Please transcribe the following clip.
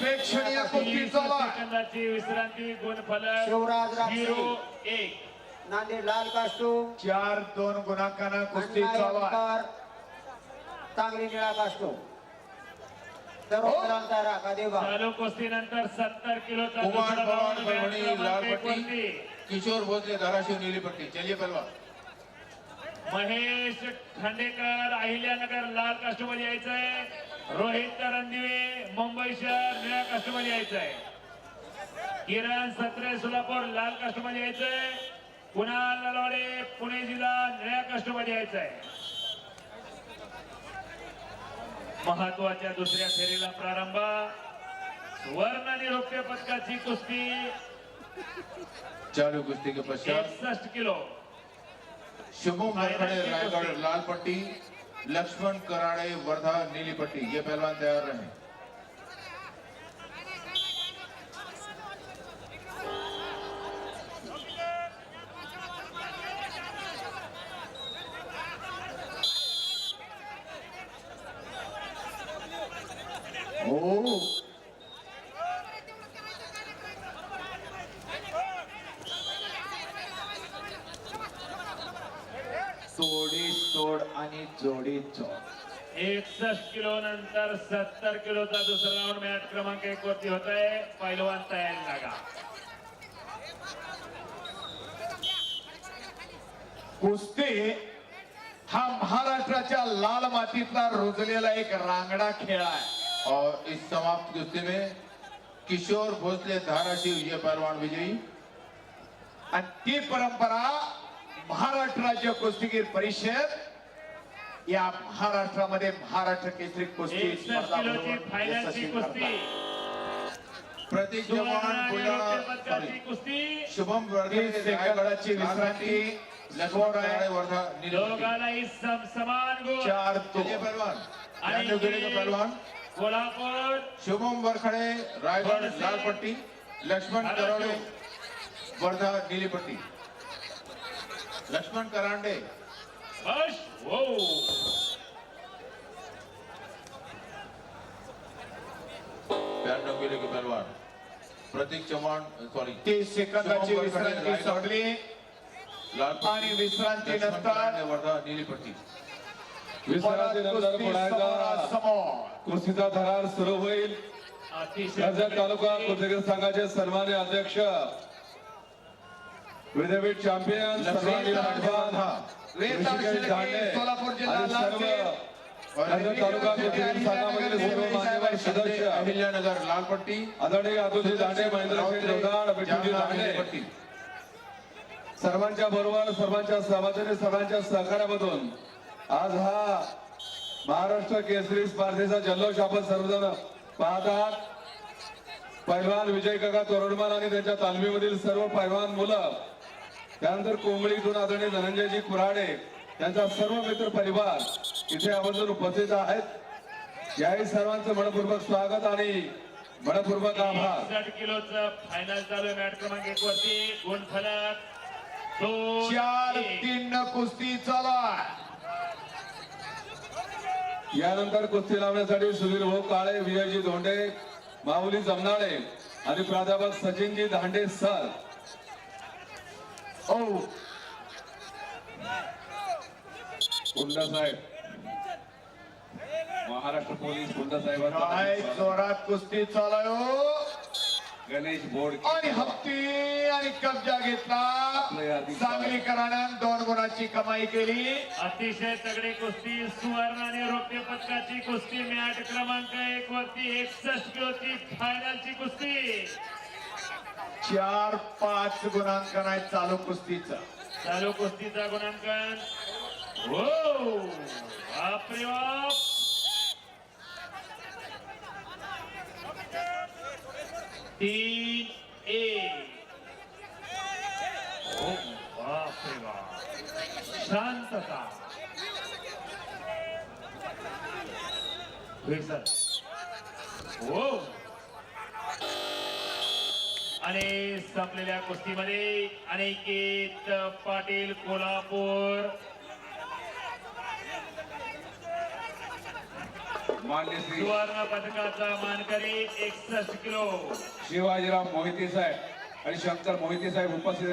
प्रेक्षणीय कुस्ती तीस चालू आहे सेकंदाची विश्रांती गुणफलक शिवराज. झिरो एक. नांदेड लाल कास्टूम चार दोन गुणांकानं कुस्ती चालू आहे. सांगली निळा चालू कुस्तीनंतर सत्तर कुमार एकोणतीस. किशोर भोसले धाराशिव नीली पट्टी चलिए पहलवान महेश खांडेकर अहिल्यानगर लाल कास्टमध्ये यायचंय. रोहित रणदिवे मुंबई शहर निळ्या कास्टमध्ये यायचंय. किरण सत्रे सोलापूर लाल कास्टमध्ये यायचंय. कुणाल नलवाडे पुणे जिल्हा निळ्या कास्टमध्ये यायचंय. महत्त्वाच्या दुसऱ्या फेरीला प्रारंभ. सुवर्ण आणि रौप्य पदकाची कुस्ती. चालू कुश्ती के पश्चात एकसष्ट किलो. शुभम रायगढ़ लाल पट्टी लक्ष्मण कराड़े वर्धा नीलीपट्टी ये पहलवान तैयार रहे हो सोडी सोड आणि जोडी जोड. एकसष्ट किलो नंतर सत्तर किलोचा दुसरा राऊंड मॅच क्रमांक एक वरती होत आहे पैलवान तयारी लागा कुस्ती हा महाराष्ट्राच्या लाल मातीतला रुजलेला एक रांगडा खेळ आहे. और इस समाप्त कुश्ती में किशोर भोसले धाराशिव ये पहलवान विजयी. आणि ती परंपरा महाराष्ट्र राज्य कुस्तीगीर परिषद या महाराष्ट्रामध्ये महाराष्ट्र केसरी कुस्ती. प्रतीक जवान कुस्ती. शुभम लाल विश्रांती. वर्धा चार तो. पहलवान. कोल्हापूर. शुभम वरखड़े रायगढ़ भरसे, लाल पट्टी लक्ष्मण कराड़े वर्धा नीली पट्टी लक्ष्मण करांडे. बस. ब्याण्णव किलो के पहलवान? प्रतीक चौहान सॉरी तीस सेकंदाची विश्रांती पट्टी. आणि विश्रांती नंतर वर्धा नीली पट्टी. कुस्तीचा थरार सुरू होईल. अतिशय कर्जत तालुका कुस्तीगीर संघाचे सन्मान्य अध्यक्ष. विद्यापीठ चॅम्पियन सर्वांनी सोलापूर जिल्हा तालुका मान्यवर सदस्य अहिल्यानगर लाल पट्टी आदरणीय अतुलजी दांडे पट्टी. सर्वांच्या बरोबर सर्वांच्या सहमतीने सर्वांच्या सहकार्यामधून आज हा महाराष्ट्र केसरी स्पर्धेचा जल्लोष आपण सर्वजण पाहत आहात. पैलवान विजय काका तोरडमान आणि त्यांच्या तालमीमधील सर्व पैलवान मुलं त्यानंतर कोंबडीतून आदरणीय धनंजयजी कुऱ्हाडे त्यांचा सर्व मित्र परिवार इथे आवर्जून उपस्थित आहेत. याही सर्वांचं मनपूर्वक स्वागत आणि मनपूर्वक आभार. किलोचं फायनल चालू क्रमांक एक वरती. चार. तीन कुस्ती चालू यानंतर कुस्ती लावण्यासाठी सुधीर भाऊ काळे विजयजी धोंडे माऊली जमनाळे आणि प्राध्यापक सचिनजी धांडे सर. ओ साहेब. महाराष्ट्र पोलीस गुंडा साहेबांचा जोरात कुस्ती चालू आहे हो. गणेश बोर्ड आणि हप्ती आणि कब्जा घेतला. सांगलीकरानं दोन गुणाची कमाई केली. अतिशय तगडी कुस्ती सुवर्ण आणि रौप्य पदकाची कुस्ती मॅच क्रमांक एक वरती एकसष्ट किलोची फायनलची कुस्ती. चार पाच गुणांकन आहे चालू कुस्तीचं. चालू कुस्तीचा गुणांकन. हो! बापरे बाप! तीन एक. बापरे बाप. शांतता. होईल सर हो. आणि संपलेल्या कुस्तीमध्ये अनिकेत पाटील कोल्हापूर. सुवर्ण पदकाचा मानकरी एकसष्ट किलो. शिवाजीराव मोहिते साहेब आणि शंकर मोहिते साहेब उपस्थित